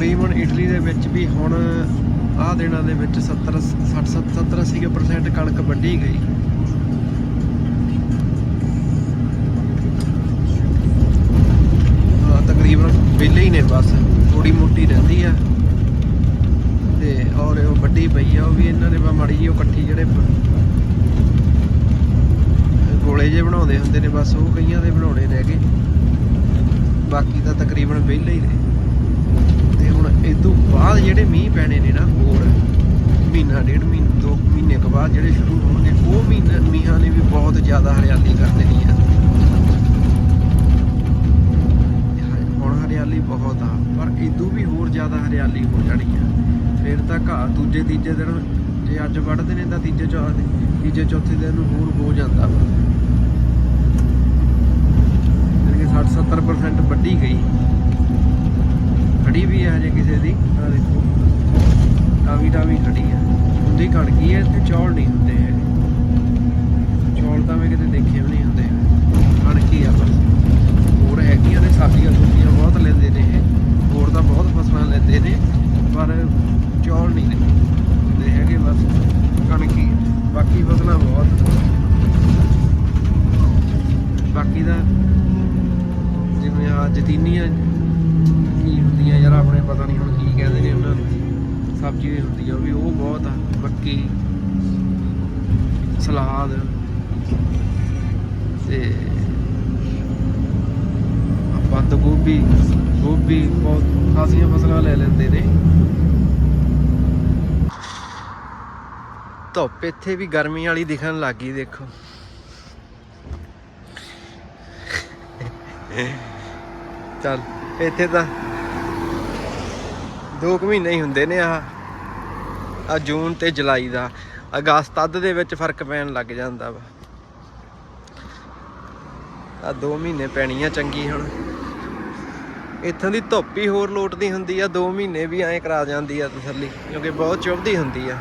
ਤਕਰੀਬਨ ਇਟਲੀ ਦੇ ਵਿੱਚ ਵੀ ਹੁਣ ਆਹ ਦਿਨਾਂ ਦੇ ਵਿੱਚ 70 60 70 80% ਕਣਕ ਵੱਢੀ ਗਈ। ਤਕਰੀਬਨ ਵਿਹਲੇ ਹੀ ਨੇ ਬਸ ਥੋੜੀ ਮੋਟੀ ਰਹਿੰਦੀ ਆ। ਤੇ ਔਰ ਉਹ ਵੱਡੀ ਪਈ ਆ, ਉਹ ਵੀ ਇਹਨਾਂ ਨੇ ਬਾ ਮੜੀ ਜੀ ਉਹ ਇਕੱਠੀ ਜਿਹੜੇ ਗੋਲੇ ਜੇ ਬਣਾਉਂਦੇ ਹੁੰਦੇ ਨੇ, ਬਸ ਉਹ ਕਈਆਂ ਦੇ ਬਣਾਉਣੇ ਰਹਿ ਗਏ। ਬਾਕੀ ਤਾਂ ਤਕਰੀਬਨ ਵਿਹਲੇ ਹੀ ਨੇ। ਇਹ ਤੋਂ ਬਾਅਦ ਜਿਹੜੇ ਮੀਂਹ ਪੈਣੇ ਨੇ ਨਾ ਹੋਰ, ਮਹੀਨਾ ਡੇਢ ਮਹੀਨਾ, ਦੋ ਮਹੀਨੇ ਕੁ ਬਾਅਦ ਜਿਹੜੇ ਸ਼ੁਰੂ ਹੋਣਗੇ, ਉਹ ਮਹੀਨੇ, ਮੀਂਹਾਂ ਨੇ ਵੀ ਬਹੁਤ ਜ਼ਿਆਦਾ ਹਰਿਆਲੀ ਕਰ ਦੇਣੀ ਹੈ ਹੁਣ ਹਰਿਆਲੀ ਬਹੁਤ ਆ, ਪਰ ਇਦੋਂ ਵੀ ਹੋਰ ਜ਼ਿਆਦਾ ਹਰਿਆਲੀ ਹੋ ਜਾਣੀ ਆ। ਫਿਰ ਤਾਂ ਘਾਹ ਦੂਜੇ, ਤੀਜੇ ਦਿਨ ਜੇ ਅੱਜ ਵੱਢਦੇ ਨੇ ਤਾਂ ਤੀਜੇ ਚੌਥੇ ਤੀਜੇ, ਚੌਥੇ ਦਿਨ ਨੂੰ ਹੋਰ ਹੋ ਜਾਂਦਾ। ਵਾ ਕਿ 60 70% ਵੱਢੀ ਗਈ। ਖੜੀ ਵੀ ਹੈ ਹਜੇ ਕਿਸੇ ਦੀ। ਆ ਦੇਖੋ। ਟਾਵੀ ਟਾਵੀ ਖੜੀ ਹੈ ਹੁੰਦੀ ਕਣਕੀ ਹੈ ਤੇ ਚੌਲ ਨਹੀਂ ਹੁੰਦੇ ਹੈਗੇ। ਚੌਲ ਤਾਂ ਮੈਂ ਕਿਤੇ ਦੇਖੇ ਵੀ ਨਹੀਂ ਹੁੰਦੇ। ਕਣਕੀ ਆ ਬਸ। ਹੋਰ ਹੈਗੀਆਂ ਨੇ, ਸਬਜ਼ੀਆਂ ਸੁਬਜ਼ੀਆਂ ਬਹੁਤ ਲੈਂਦੇ ਨੇ ਇਹ। ਹੋਰ ਤਾਂ ਬਹੁਤ ਫਸਲਾਂ ਲੈਂਦੇ ਨੇ, ਪਰ ਚੌਲ ਨਹੀਂ ਲੈਂਦੇ ਹੈਗੇ ਬਸ। ਕਣਕੀ ਬਾਕੀ ਫਸਲਾਂ ਬਹੁਤ ਬਾਕੀ ਦਾ ਜਿਵੇਂ ਆ ਜਤੀਨੀਆਂ ਕੀ ਹੁੰਦੀਆਂ ਯਾਰ, ਆਪਣੇ ਪਤਾ ਨਹੀਂ ਹੁਣ ਕੀ ਕਹਿੰਦੇ ਨੇ ਉਹਨਾਂ ਨੂੰ। ਸਬਜ਼ੀ ਵੀ ਹੁੰਦੀ ਆ, ਉਹ ਵੀ ਉਹ ਬਹੁਤ ਆ, ਮੱਕੀ, ਸਲਾਦ ਤੇ ਬੰਦ ਗੋਭੀ ਗੋਭੀ ਬਹੁਤ ਖਾਸੀਆਂ ਫਸਲਾਂ ਲੈ ਲੈਂਦੇ ਨੇ। ਧੁੱਪ ਇੱਥੇ ਵੀ ਗਰਮੀ ਵਾਲੀ ਦਿਖਣ ਲੱਗੀ ਦੇਖੋ। ਚੱਲ, ਇੱਥੇ ਤਾਂ ਦੋ ਕੁ ਮਹੀਨੇ ਹੀ ਹੁੰਦੇ ਨੇ ਆ ਆ ਜੂਨ ਤੇ ਜੁਲਾਈ ਦਾ। ਅਗਸਤ ਅੱਧ ਦੇ ਵਿੱਚ ਫ਼ਰਕ ਪੈਣ ਲੱਗ ਜਾਂਦਾ ਵਾ। ਆ ਦੋ ਮਹੀਨੇ ਪੈਣੀ ਆ ਚੰਗੀ ਹੁਣ। ਇੱਥੋਂ ਦੀ ਧੁੱਪ ਹੀ ਹੋਰ ਲੋਟਦੀ ਹੁੰਦੀ ਆ, ਦੋ ਮਹੀਨੇ ਵੀ ਐਂ ਕਰਾ ਜਾਂਦੀ ਆ ਤਸੱਲੀ, ਕਿਉਂਕਿ ਬਹੁਤ ਚੁੱਭਦੀ ਹੁੰਦੀ ਆ।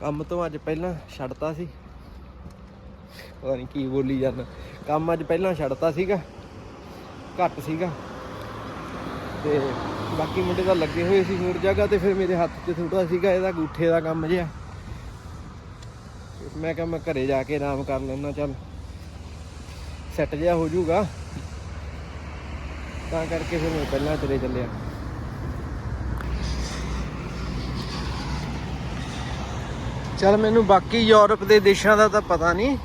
ਕੰਮ ਤੋਂ ਅੱਜ ਪਹਿਲਾਂ ਛੱਡਤਾ ਸੀ। ਪਤਾ ਨਹੀਂ ਕੀ ਬੋਲੀ ਜਾਂਦਾ ਕੰਮ ਅੱਜ ਪਹਿਲਾਂ ਛੱਡਤਾ ਸੀਗਾ। ਘੱਟ ਸੀਗਾ। ਤੇ ਬਾਕੀ ਮੁੰਡੇ ਤਾਂ ਲੱਗੇ ਹੋਏ ਸੀ ਹੋਰ ਜਗ੍ਹਾ ਤੇ ਫਿਰ ਮੇਰੇ ਹੱਥ 'ਚ ਥੋੜਾ ਸੀਗਾ ਇਹਦਾ ਗੂਠੇ ਦਾ ਕੰਮ ਜਿਹਾ। ਮੈਂ ਕਿਹਾ ਮੈਂ ਘਰੇ ਜਾ ਕੇ ਆਰਾਮ ਕਰ ਲੈਣਾ ਚੱਲ ਸੈੱਟ ਜਿਹਾ ਹੋ ਜਾਊਗਾ। ਤਾਂ ਕਰਕੇ ਫਿਰ ਮੈਂ ਪਹਿਲਾਂ ਤੇਰੇ ਚੱਲਿਆ। ਚਲ ਮੈਨੂੰ ਬਾਕੀ ਯੂਰਪ ਦੇ ਦੇਸ਼ਾਂ ਦਾ ਤਾਂ ਪਤਾ ਨਹੀਂ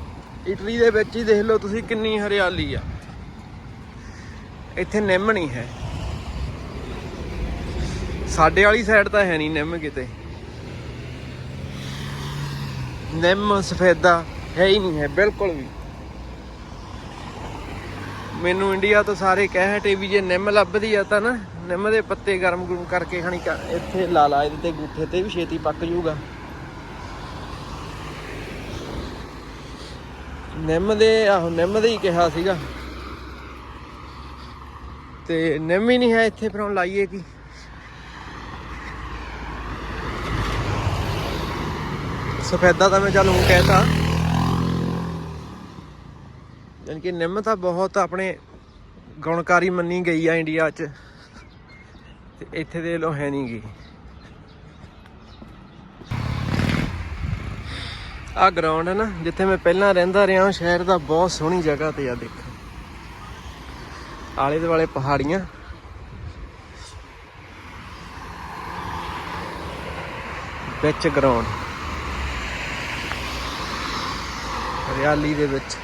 ਇਟਲੀ ਦੇ ਵਿੱਚ ਹੀ ਦੇਖ ਲਓ ਤੁਸੀਂ ਕਿੰਨੀ ਹਰਿਆਲੀ ਆ। ਇੱਥੇ ਨਿੰਮ ਨਹੀਂ ਹੈ। ਸਾਡੇ ਵਾਲੀ ਸਾਈਡ ਤਾਂ ਹੈ ਨਹੀਂ ਨਿੰਮ ਕਿਤੇ। ਨਿੰਮ ਸਫੈਦਾ ਹੈ ਹੀ ਨਹੀਂ ਹੈ, ਬਿਲਕੁਲ ਵੀ। ਮੈਨੂੰ ਇੰਡੀਆ ਤੋਂ ਸਾਰੇ ਕਹਿ ਹਟੇ ਵੀ ਜੇ ਨਿੰਮ ਲੱਭਦੀ ਆ ਤਾਂ ਨਾ, ਨਿੰਮ ਦੇ ਪੱਤੇ ਗਰਮ ਗੁਰਮ ਕਰਕੇ ਖਾਣੀ ਇੱਥੇ ਲਾ ਲਾ ਇਹਦੇ ਤੇ ਗੂਠੇ ਤੇ ਵੀ ਛੇਤੀ ਪੱਕ ਜੂਗਾ ਨਿੰਮ ਦੇ ਆਹੋ, ਨਿੰਮ ਦੇ ਹੀ ਕਿਹਾ ਸੀਗਾ। ਤੇ ਨਿੰਮ ਹੀ ਨਹੀਂ ਹੈ ਇੱਥੇ, ਫਿਰ ਹੁਣ ਲਾਈਏ ਕੀ? ਸਫੈਦਾ ਤਾਂ ਮੈਂ ਚੱਲ ਹੁਣ ਕਹਿਤਾ। ਯਾਨੀ ਕਿ ਨਿੰਮ ਤਾਂ ਬਹੁਤ ਆਪਣੇ ਗੁਣਕਾਰੀ ਮੰਨੀ ਗਈ ਆ ਇੰਡੀਆ 'ਚ। ਤੇ ਇੱਥੇ ਦੇ ਲੋ ਹੈ ਨਹੀਂ ਗਈ ਆ ਗਰਾਊਂਡ ਹੈ ਨਾ, ਜਿੱਥੇ ਮੈਂ ਪਹਿਲਾਂ ਰਹਿੰਦਾ ਰਿਹਾ ਹਾਂ ਸ਼ਹਿਰ ਦਾ ਬਹੁਤ ਸੋਹਣੀ ਜਗ੍ਹਾ ਤੇ ਆ ਦੇਖੋ। ਆਲੇ ਦੁਆਲੇ ਪਹਾੜੀਆਂ। ਵਿੱਚ ਗਰਾਊਂਡ ਹਰਿਆਲੀ ਦੇ ਵਿੱਚ।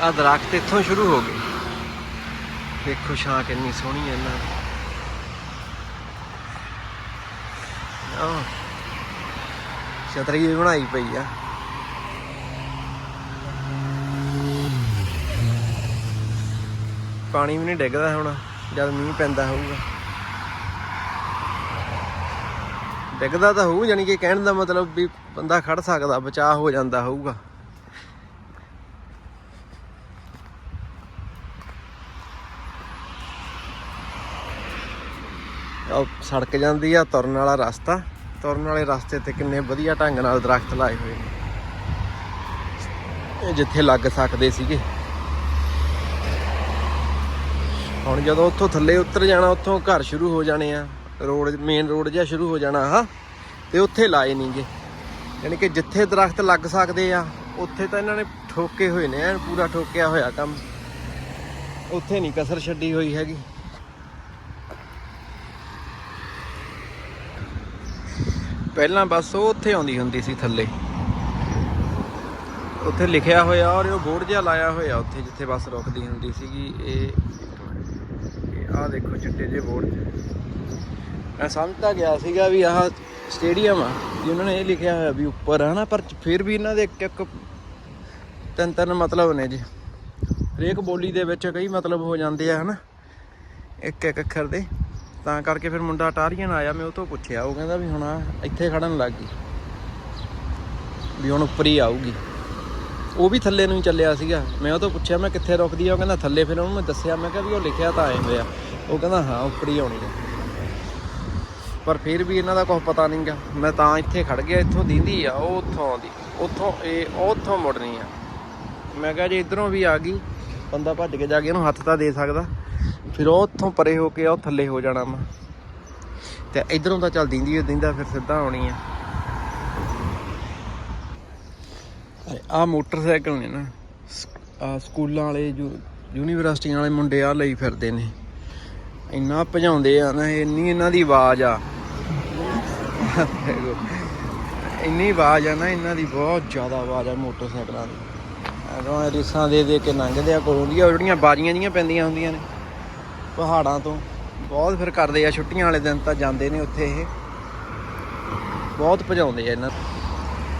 ਆ ਦਰਖਤ ਇੱਥੋਂ ਸ਼ੁਰੂ ਹੋ ਗਏ। ਦੇਖੋ ਛਾਂ ਕਿੰਨੀ ਸੋਹਣੀ ਹੈ ਇਹਨਾਂ ਦੀ। ਆਹ। ਛਤਰੀ ਵੀ ਬਣਾਈ ਪਈ ਆ। ਪਾਣੀ ਵੀ ਨਹੀਂ ਡਿੱਗਦਾ ਹੁਣ, ਜਦ ਮੀਂਹ ਪੈਂਦਾ ਹੋਊਗਾ। ਡਿੱਗਦਾ ਤਾਂ ਹੋਊ ਯਾਨੀ ਕਿ ਕਹਿਣ ਦਾ ਮਤਲਬ ਵੀ ਬੰਦਾ ਖੜ ਸਕਦਾ, ਬਚਾਅ ਹੋ ਜਾਂਦਾ ਹੋਊਗਾ। ਸੜਕ ਜਾਂਦੀ ਆ, ਤੁਰਨ ਵਾਲਾ ਰਸਤਾ। ਤੁਰਨ ਵਾਲੇ ਰਸਤੇ ਤੇ ਕਿੰਨੇ ਵਧੀਆ ਢੰਗ ਨਾਲ ਦਰਖਤ ਲਾਏ ਹੋਏ ਨੇ। ਜਿੱਥੇ ਲੱਗ ਸਕਦੇ ਸੀਗੇ। ਹੁਣ ਜਦੋਂ ਉੱਥੋਂ ਥੱਲੇ ਉਤਰ ਜਾਣਾ, ਉੱਥੋਂ ਘਰ ਸ਼ੁਰੂ ਹੋ ਜਾਣੇ ਆ। ਰੋਡ ਮੇਨ ਰੋਡ ਜਿਹਾ ਸ਼ੁਰੂ ਹੋ ਜਾਣਾ ਆ ਤੇ ਉੱਥੇ ਲਾਏ ਨਹੀਂਗੇ ਯਾਨੀ ਕਿ ਜਿੱਥੇ ਦਰਖਤ ਲੱਗ ਸਕਦੇ ਆ, ਉੱਥੇ ਤਾਂ ਇਹਨਾਂ ਨੇ ਠੋਕੇ ਹੋਏ ਨੇ ਐਨ, ਪੂਰਾ ਠੋਕਿਆ ਹੋਇਆ ਕੰਮ। ਉੱਥੇ ਨਹੀਂ ਕਸਰ ਛੱਡੀ ਹੋਈ ਹੈਗੀ। ਪਹਿਲਾਂ ਬੱਸ ਉਹ ਉੱਥੇ ਆਉਂਦੀ ਹੁੰਦੀ ਸੀ ਥੱਲੇ। ਉੱਥੇ ਲਿਖਿਆ ਹੋਇਆ ਔਰ ਉਹ ਬੋਰਡ ਜਿਹਾ ਲਾਇਆ ਹੋਇਆ ਉੱਥੇ ਜਿੱਥੇ ਬੱਸ ਰੁਕਦੀ ਹੁੰਦੀ ਸੀਗੀ। ਇਹ ਆਹ ਦੇਖੋ ਚਿੱਟੇ ਜਿਹੇ ਬੋਰਡ ਮੈਂ ਸਮਝਦਾ ਗਿਆ ਸੀਗਾ ਵੀ ਆਹ ਸਟੇਡੀਅਮ ਆ ਜੀ ਉਹਨਾਂ ਨੇ ਇਹ ਲਿਖਿਆ ਹੋਇਆ ਵੀ ਉੱਪਰ ਹੈ ਨਾ, ਪਰ ਫਿਰ ਵੀ ਇਹਨਾਂ ਦੇ ਇੱਕ ਇੱਕ ਤਿੰਨ ਤਿੰਨ ਮਤਲਬ ਨੇ ਜੀ। ਹਰੇਕ ਬੋਲੀ ਦੇ ਵਿੱਚ ਕਈ ਮਤਲਬ ਹੋ ਜਾਂਦੇ ਆ ਹਨਾ। ਇੱਕ ਇੱਕ ਅੱਖਰ ਦੇ। ਤਾਂ ਕਰਕੇ ਫਿਰ ਮੁੰਡਾ ਟਾਰੀਅਨ ਆਇਆ, ਮੈਂ ਉਹ ਤੋਂ ਪੁੱਛਿਆ, ਉਹ ਕਹਿੰਦਾ ਵੀ ਹੁਣ ਇੱਥੇ ਖੜਨ ਲੱਗ ਗਈ। ਵੀ ਹੁਣ ਉੱਪਰ ਹੀ ਆਊਗੀ। ਉਹ ਵੀ ਥੱਲੇ ਨੂੰ ਹੀ ਚੱਲਿਆ ਸੀਗਾ। ਮੈਂ ਉਹ ਤੋਂ ਪੁੱਛਿਆ, ਮੈਂ ਕਿੱਥੇ ਰੁਕਦੀ ਆ? ਉਹ ਕਹਿੰਦਾ ਥੱਲੇ ਫਿਰ ਉਹਨੂੰ ਮੈਂ ਦੱਸਿਆ, ਮੈਂ ਕਿਹਾ ਵੀ ਉਹ ਲਿਖਿਆ ਤਾਂ ਆਏ ਹੋਇਆ। ਉਹ ਕਹਿੰਦਾ, ਹਾਂ, ਉੱਪਰ ਹੀ ਆਉਣੀ ਆ। ਪਰ ਫਿਰ ਵੀ ਇਹਨਾਂ ਦਾ ਕੁਝ ਪਤਾ ਨਹੀਂਗਾ ਮੈਂ ਤਾਂ ਇੱਥੇ ਖੜ ਗਿਆ, ਇੱਥੋਂ ਦੀਂਦੀ ਆ, ਉਹ ਉੱਥੋਂ ਆਉਂਦੀ ਉੱਥੋਂ ਇਹ, ਉਹ ਉੱਥੋਂ ਮੁੜਨੀ ਆ। ਮੈਂ ਕਿਹਾ ਜੇ ਇਧਰੋਂ ਵੀ ਆ ਗਈ, ਬੰਦਾ ਭੱਜ ਕੇ ਜਾ ਕੇ ਇਹਨੂੰ ਹੱਥ ਤਾਂ ਦੇ ਸਕਦਾ। ਫਿਰ ਉਹ ਉੱਥੋਂ ਪਰੇ ਹੋ ਕੇ ਉਹ ਥੱਲੇ ਹੋ ਜਾਣਾ ਮੈਂ ਤੇ ਇਧਰੋਂ ਤਾਂ ਚੱਲ ਦਿੰਦੀ ਦਿੰਦਾ ਫਿਰ ਸਿੱਧਾ ਆਉਣੀ ਆ। ਆ ਮੋਟਰਸਾਈਕਲ ਨੇ ਨਾ ਆ ਸਕੂਲਾਂ ਵਾਲੇ ਜੋ ਯੂਨੀਵਰਸਿਟੀਆਂ ਵਾਲੇ ਮੁੰਡੇ ਆ ਲਈ ਫਿਰਦੇ ਨੇ। ਇੰਨਾ ਭਜਾਉਂਦੇ ਆ ਨਾ, ਇੰਨੀ ਇਹਨਾਂ ਦੀ ਆਵਾਜ਼ ਆ। ਇੰਨੀ ਆਵਾਜ਼ ਆ ਨਾ, ਇਹਨਾਂ ਦੀ ਬਹੁਤ ਜ਼ਿਆਦਾ ਆਵਾਜ਼ ਆ ਮੋਟਰਸਾਈਕਲਾਂ ਦੀ। ਅਗੋਂ ਰੇਸਾਂ ਦੇ ਦੇ ਕੇ ਲੰਘਦੇ ਆ, ਕੋਲੋਂ ਦੀਆਂ ਜਿਹੜੀਆਂ ਬਾਜੀਆਂ ਜੀਆਂ ਪੈਂਦੀਆਂ ਹੁੰਦੀਆਂ ਨੇ। ਪਹਾੜਾਂ ਤੋਂ। ਬਹੁਤ ਫਿਰ ਕਰਦੇ ਆ, ਛੁੱਟੀਆਂ ਵਾਲੇ ਦਿਨ ਤਾਂ ਜਾਂਦੇ ਨੇ ਉੱਥੇ ਇਹ। ਬਹੁਤ ਭਜਾਉਂਦੇ ਆ ਇਹਨਾਂ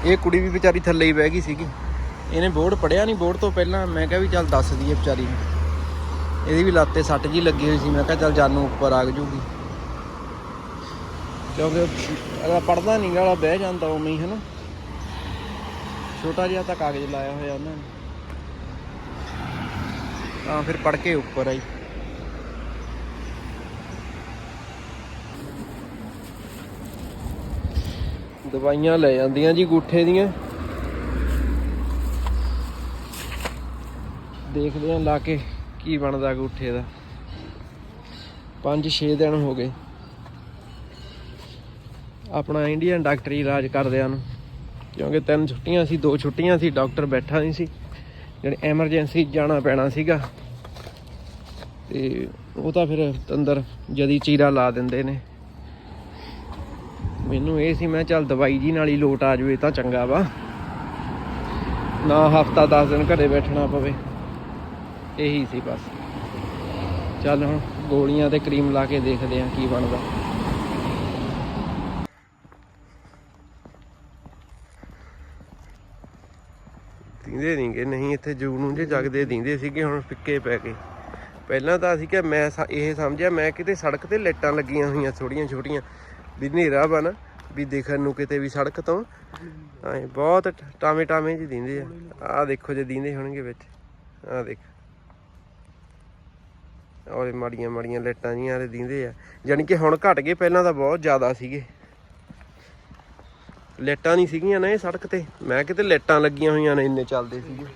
ਇਹ ਕੁੜੀ ਵੀ ਵਿਚਾਰੀ ਥੱਲੇ ਹੀ ਬਹਿ ਗਈ ਸੀਗੀ। ਇਹਨੇ ਬੋਰਡ ਪੜਿਆ ਨਹੀਂ ਬੋਰਡ ਤੋਂ ਪਹਿਲਾਂ ਮੈਂ ਕਿਹਾ ਵੀ ਚੱਲ ਦੱਸ ਦਈਏ ਵਿਚਾਰੀ ਨੂੰ। ਇਹਦੀ ਵੀ ਲੱਤੇ ਸੱਟ ਜੀ ਲੱਗੀ ਹੋਈ ਸੀ, ਮੈਂ ਕਿਹਾ ਚੱਲ ਜਾਨੂ ਉੱਪਰ ਆ ਜੂਗੀ। ਕਿਉਂਕਿ ਅਗਲਾ ਪੜਦਾ ਨਹੀਂ ਗਾ ਵਾਲਾ ਬਹਿ ਜਾਂਦਾ ਉਵੇਂ ਹੀ, ਹਨਾ। ਛੋਟਾ ਜਿਹਾ ਤਾਂ ਕਾਗਜ਼ ਲਾਇਆ ਹੋਇਆ ਉਹਨਾਂ ਨੇ। ਤਾਂ ਫਿਰ ਪੜ ਕੇ ਉੱਪਰ ਆਈ। ਦਵਾਈਆਂ ਲੈ ਜਾਂਦੀਆਂ ਜੀ ਗੂਠੇ ਦੀਆਂ। ਦੇਖਦੇ ਆਂ ਲਾ ਕੇ ਕੀ ਬਣਦਾ ਗੂਠੇ ਦਾ। 5-6 ਦਿਨ ਹੋ ਗਏ। ਆਪਣਾ ਇੰਡੀਅਨ ਡਾਕਟਰੀ ਇਲਾਜ ਕਰਦਿਆਂ ਨੂੰ ਕਿਉਂਕਿ ਤਿੰਨ ਛੁੱਟੀਆਂ ਸੀ, ਦੋ ਛੁੱਟੀਆਂ ਸੀ ਡਾਕਟਰ ਬੈਠਾ ਨਹੀਂ ਸੀ। ਜਿਹੜੇ ਐਮਰਜੈਂਸੀ ਜਾਣਾ ਪੈਣਾ ਸੀਗਾ। ਤੇ ਉਹ ਤਾਂ ਫਿਰ ਅੰਦਰ ਜਦੀ ਚੀਰਾ ਲਾ ਦਿੰਦੇ ਨੇ। ਮੈਨੂੰ ਇਹ ਸੀ, ਮੈਂ ਚੱਲ ਦਵਾਈ ਜੀ ਨਾਲ ਹੀ ਲੋਟ ਆ ਜਾਵੇ ਤਾਂ ਚੰਗਾ ਵਾ। ਨਾ ਹਫਤਾ 10 ਦਿਨ ਘਰੇ ਬੈਠਣਾ ਪਵੇ। ਇਹੀ ਸੀ ਬਸ। ਚੱਲ ਹੁਣ ਗੋਲੀਆਂ ਤੇ ਕਰੀਮ ਲਾ ਕੇ ਦੇਖਦੇ ਆਂ ਕੀ ਬਣਦਾ। ਦਿੰਦੇ ਨਹੀਂਗੇ ਨਹੀਂ ਇੱਥੇ ਜੂ ਨੂੰ ਜੇ ਜਗਦੇ ਦਿੰਦੇ ਸੀਗੇ, ਹੁਣ ਫਿੱਕੇ ਪੈ ਗਏ। ਪਹਿਲਾਂ ਤਾਂ ਅਸੀਂ ਕਿ ਮੈਂ ਇਹ ਸਮਝਿਆ, ਮੈਂ ਕਿਤੇ ਸੜਕ ਤੇ ਲਾਈਟਾਂ ਲੱਗੀਆਂ ਹੋਈਆਂ ਥੋੜੀਆਂ ਛੋਟੀਆਂ ਵੀ ਹਨੇਰਾ ਵਾ ਨਾ, ਵੀ ਦੇਖਣ ਨੂੰ ਕਿਤੇ ਵੀ ਸੜਕ ਤੋਂ। ਐ ਬਹੁਤ ਟਾਵੇਂ ਟਾਵੇਂ ਜਿਹੀ ਦਿੰਦੇ ਆ। ਆਹ ਦੇਖੋ ਜੇ ਦਿੰਦੇ ਹੋਣਗੇ ਵਿੱਚ। ਆਹ ਦੇਖ। ਔਰ ਮਾੜੀਆਂ ਮਾੜੀਆਂ ਲਾਈਟਾਂ ਜੀਆਂ ਦੇ ਦਿੰਦੇ ਆ। ਯਾਨੀ ਕਿ ਹੁਣ ਘਟ ਗਏ, ਪਹਿਲਾਂ ਤਾਂ ਬਹੁਤ ਜ਼ਿਆਦਾ ਸੀਗੇ। ਲਾਈਟਾਂ ਨਹੀਂ ਸੀਗੀਆਂ ਨਾ ਇਹ ਸੜਕ ਤੇ। ਮੈਂ ਕਿਤੇ ਲਾਈਟਾਂ ਲੱਗੀਆਂ ਹੋਈਆਂ ਨੇ, ਇੰਨੇ ਚੱਲਦੇ ਸੀਗੇ।